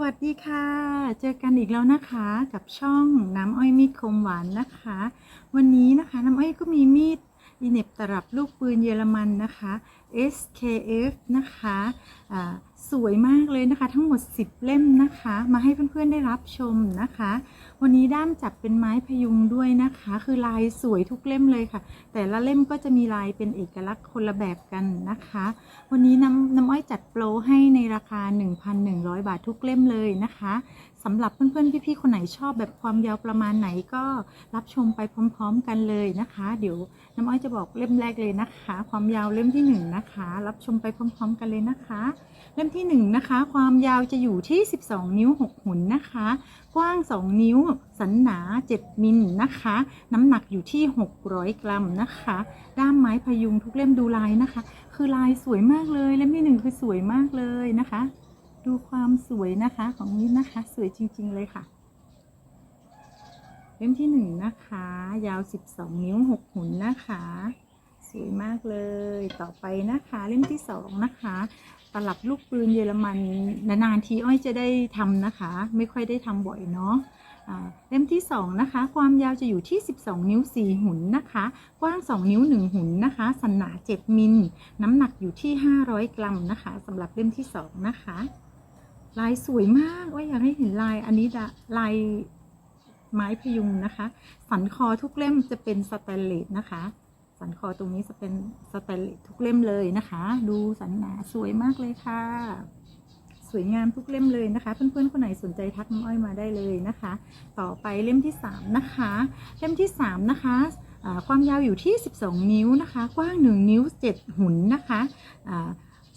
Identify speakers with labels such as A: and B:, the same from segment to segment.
A: วัสดีค่ะ เจอกันอีกแล้วนะคะกับช่องน้ำอ้อยมีดคมหวานนะคะ วันนี้นะคะน้ำอ้อยก็มีมีดอีเน็บตลับลูกปืนเยอรมันนะคะ SKF นะคะะ สวยมากเลยนะคะ ทั้งหมด 10 เล่มนะคะ มาให้เพื่อนๆได้รับชมนะคะ วันนี้ด้ามจับเป็นไม้พยุงด้วยนะคะ คือลายสวยทุกเล่มเลยค่ะ แต่ละเล่มก็จะมีลายเป็นเอกลักษณ์คนละแบบกันนะคะ วันนี้น้ำน้ำอ้อยจัดโปรให้ในราคา 1,100 บาททุกเล่มเลยนะคะสำหรับเพื่อนๆพี่ๆคนไหนชอบแบบความยาวประมาณไหนก็รับชมไปพร้อม ๆ กันเลยนะคะ เดี๋ยวน้ำอ้อยจะบอกเล่มแรกเลยนะคะ ความยาวเล่มที่1นะคะ รับชมไปพร้อม ๆ กันเลยนะคะ เล่มที่1นะคะ ความยาวจะอยู่ที่ 12 นิ้ว 6 หุ่นนะคะ กว้าง 2 นิ้ว สันหนา 7 มิลนะคะ น้ำหนักอยู่ที่ 600 กรัมนะคะ ด้ามไม้พยุงทุกเล่มดูลายนะคะ คือลายสวยมากเลย เล่มที่หนึ่งคือสวยมากเลยนะคะ ดูความสวยนะคะของนี้นะคะ สวยจริง ๆ เลยค่ะ เล่มที่หนึ่งนะคะ ยาว 12 นิ้ว 6 หุ่นนะคะสวยมากเลย ต่อไปนะคะ เล่มที่สองนะคะ ตลับลูกปืนเยอรมันนานๆทีอ้อยจะได้ทำนะคะ ไม่ค่อยได้ทำบ่อยเนาะเล่มที่ 2 นะคะ ความยาวจะอยู่ที่ 12 นิ้ว 4 หุ่นนะคะ กว้าง 2 นิ้ว 1 หุ่นนะคะ สันหนา 7 มิล น้ำหนักอยู่ที่ 500 กรัมนะคะสำหรับเล่มที่ 2 นะคะ ลายสวยมากว่าอยากให้เห็นลายอันนี้ดะลายไม้พยุงนะคะ สันคอทุกเล่มจะเป็นสแตนเลสนะคะ สันคอตรงนี้จะเป็นสแตนเลสทุกเล่มเลยนะคะ ดูสันหนาสวยมากเลยค่ะ สวยงามทุกเล่มเลยนะคะ เพื่อนๆคนไหนสนใจทักน้ำอ้อยมาได้เลยนะคะ ต่อไปเล่มที่สามนะคะเล่มที่สามนะคะความยาวอยู่ที่ 12 นิ้วนะคะ กว้าง 1 นิ้ว 7 หุ่นนะคะ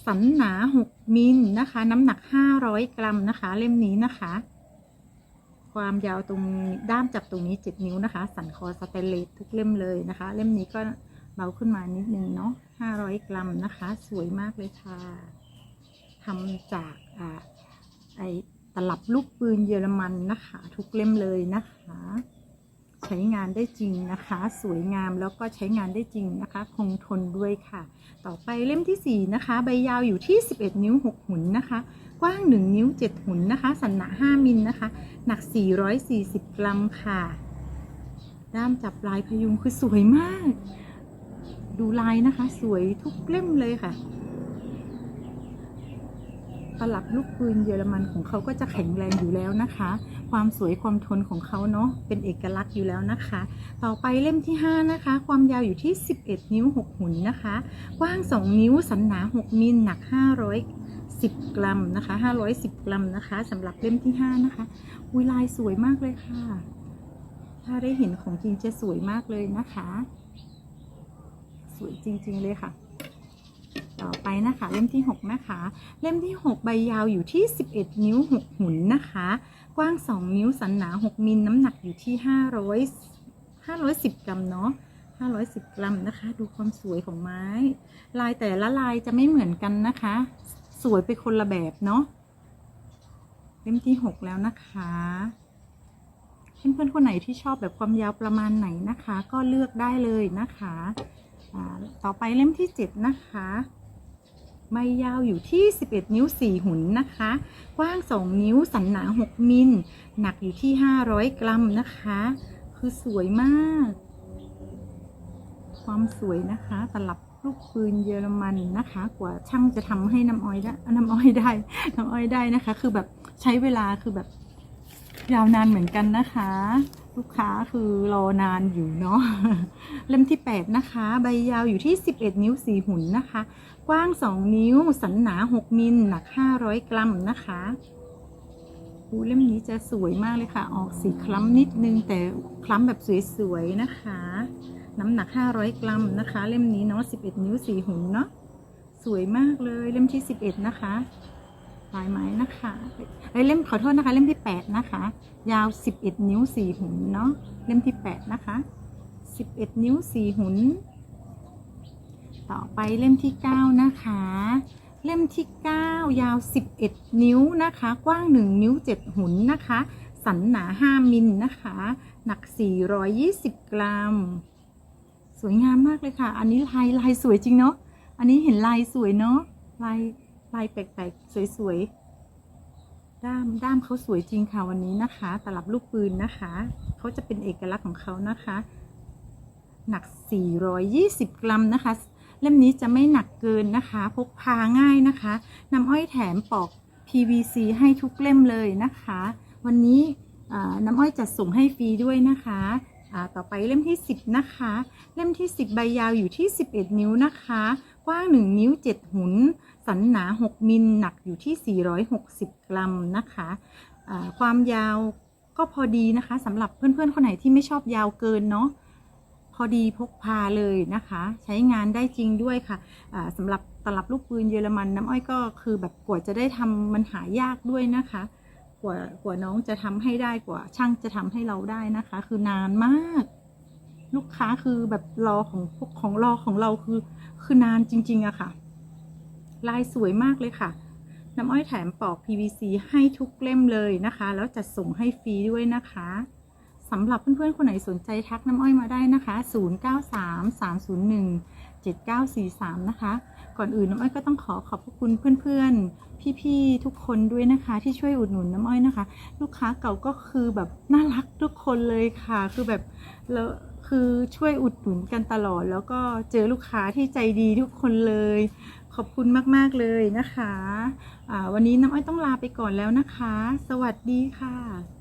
A: สันหนา 6 มิลนะคะ น้ำหนัก 500 กรัมนะคะ เล่มนี้นะคะ ความยาวตรงด้ามจับตรงนี้ 7 นิ้วนะคะ สันคอสเตนเลสทุกเล่มเลยนะคะ เล่มนี้ก็ เบาขึ้นมานิดนึงเนาะ500กรัมนะคะ สวยมากเลยค่ะทำจากอ่าไอตลับลูกปืนเยอรมันนะคะ ทุกเล่มเลยนะคะ ใช้งานได้จริงนะคะ สวยงามแล้วก็ใช้งานได้จริงนะคะ คงทนด้วยค่ะ ต่อไปเล่มที่ 4 นะคะ ใบยาวอยู่ที่ 11 นิ้ว 6 หุ่นนะคะ กว้าง 1 นิ้ว 7 หุ่นนะคะ สันหนา 5 มิลนะคะ หนัก 440 กรัมค่ะ ด้ามจับลายพยุงคือสวยมาก ดูลายนะคะ สวยทุกเล่มเลยค่ะ ตลับลูกปืนเยอรมันของเขาก็จะแข็งแรงอยู่แล้วนะคะ ความสวยความทนของเขาเนาะเป็นเอกลักษณ์อยู่แล้วนะคะ ต่อไปเล่มที่ 5 นะคะ ความยาวอยู่ที่ 11 นิ้ว 6 หุ่นนะคะ กว้าง 2 นิ้ว สันหนา 6 มิลหนัก510 กรัมนะคะ 510 กรัมนะคะสำหรับเล่มที่ 5 นะคะอุยลายสวยมากเลยค่ะ ถ้าได้เห็นของจริงจะสวยมากเลยนะคะ สวยจริง ๆ เลยค่ะ ต่อไปนะคะ เล่มที่ 6 นะคะ เล่มที่ 6 ใบยาวอยู่ที่ 11 นิ้ว 6 หุ่นนะคะ กว้าง 2 นิ้วสันหนา 6 มิลน้ำหนักอยู่ที่ 500 510 กรัมเนาะ510 กรัมนะคะ ดูความสวยของไม้ ลายแต่ละลายจะไม่เหมือนกันนะคะ สวยไปคนละแบบเนาะเล่มที่ 6 แล้วนะคะเพื่อนๆคนไหนที่ชอบแบบความยาวประมาณไหนนะคะ ก็เลือกได้เลยนะคะ ต่อไปเล่มที่ 7 นะคะใบยาวอยู่ที่ 11 นิ้ว 4 หุ่นนะคะ กว้าง 2 นิ้ว สันหนา 6 มิล หนักอยู่ที่ 500 กรัมนะคะ คือสวยมาก ความสวยนะคะ ตลับลูกปืนเยอรมันนะคะ กว่าช่างจะทำให้น้ำอ้อยได้ น้ำอ้อยได้ น้ำอ้อยได้นะคะ คือแบบใช้เวลาคือแบบยาวนานเหมือนกันนะคะ ลูกค้าคือรอนานอยู่เนาะเล่มที่ 8 นะคะ ใบยาวอยู่ที่ 11 นิ้ว4หุ่นนะคะ กว้าง 2 นิ้ว สันหนา 6 มิลหนัก 500 กรัมนะคะดูเล่มนี้จะสวยมากเลยค่ะ ออกสีคล้ำนิดนึง แต่คล้ำแบบสวยๆนะคะ น้ำหนัก 500 กรัมนะคะ เล่มนี้เนาะ11 นิ้ว4หุ่นเนาะสวยมากเลยเล่มที่ 11 นะคะ ลายไม้นะคะเอ้ยเล่มขอโทษนะคะ เล่มที่8นะคะ ยาว11นิ้ว4หุ่นเนาะเล่มที่8นะคะ11นิ้ว4หุ่นต่อไปเล่มที่9นะคะ เล่มที่9ยาว11นิ้วนะคะ กว้าง1นิ้ว7หุ่นนะคะ สันหนา5มิลนะคะ หนัก420กรัม สวยงามมากเลยค่ะ อันนี้ลายลายสวยจริงเนาะอันนี้เห็นลายสวยเนาะลาย ลายแปลกๆ สวยๆ ด้ามด้ามเขาสวยจริงค่ะวันนี้นะคะ ตลับลูกปืนนะคะ เขาจะเป็นเอกลักษณ์ของเขานะคะ หนัก 420 กรัมนะคะ เล่มนี้จะไม่หนักเกินนะคะ พกพาง่ายนะคะ น้ำอ้อยแถมปอก PVC ให้ทุกเล่มเลยนะคะ วันนี้น้ำอ้อยจัดส่งให้ฟรีด้วยนะคะ อ่าต่อไปเล่มที่ 10 นะคะ เล่มที่ 10 ใบยาวอยู่ที่ 11 นิ้วนะคะ กว้าง 1 นิ้ว 7 หุน สันหนา 6 มิล หนักอยู่ที่ 460 กรัมนะคะอ่าความยาวก็พอดีนะคะสำหรับเพื่อนๆ คนไหนที่ไม่ชอบยาวเกินเนาะพอดีพกพาเลยนะคะ ใช้งานได้จริงด้วยค่ะอ่าสำหรับตลับลูกปืนเยอรมันน้ำอ้อยก็คือแบบกว่าจะได้ทำมันหายากด้วยนะคะ กว่ากว่าน้องจะทำให้ได้กว่า ช่างจะทำให้เราได้นะคะ คือนานมาก ลูกค้าคือแบบรอของพวกของรอของเราคือ คือนานจริง ๆอะค่ะ ลายสวยมากเลยค่ะ น้ำอ้อยแถมปอก PVC ให้ทุกเล่มเลยนะคะ แล้วจัดส่งให้ฟรีด้วยนะคะสำหรับเพื่อนๆ คนไหนสนใจทักน้ำอ้อยมาได้นะคะ 7943 นะคะ ก่อนอื่นน้ำอ้อยก็ต้องขอขอบพระคุณเพื่อนๆ พี่ๆ ทุกคนด้วยนะคะ ที่ช่วยอุดหนุนน้ำอ้อยนะคะ ลูกค้าเก่าก็คือแบบน่ารักทุกคนเลยค่ะ คือแบบแล้วคือช่วยอุดหนุนกันตลอด แล้วก็เจอลูกค้าที่ใจดีทุกคนเลย ขอบคุณมากๆเลยนะคะอ่าวันนี้น้ำอ้อยต้องลาไปก่อนแล้วนะคะ สวัสดีค่ะ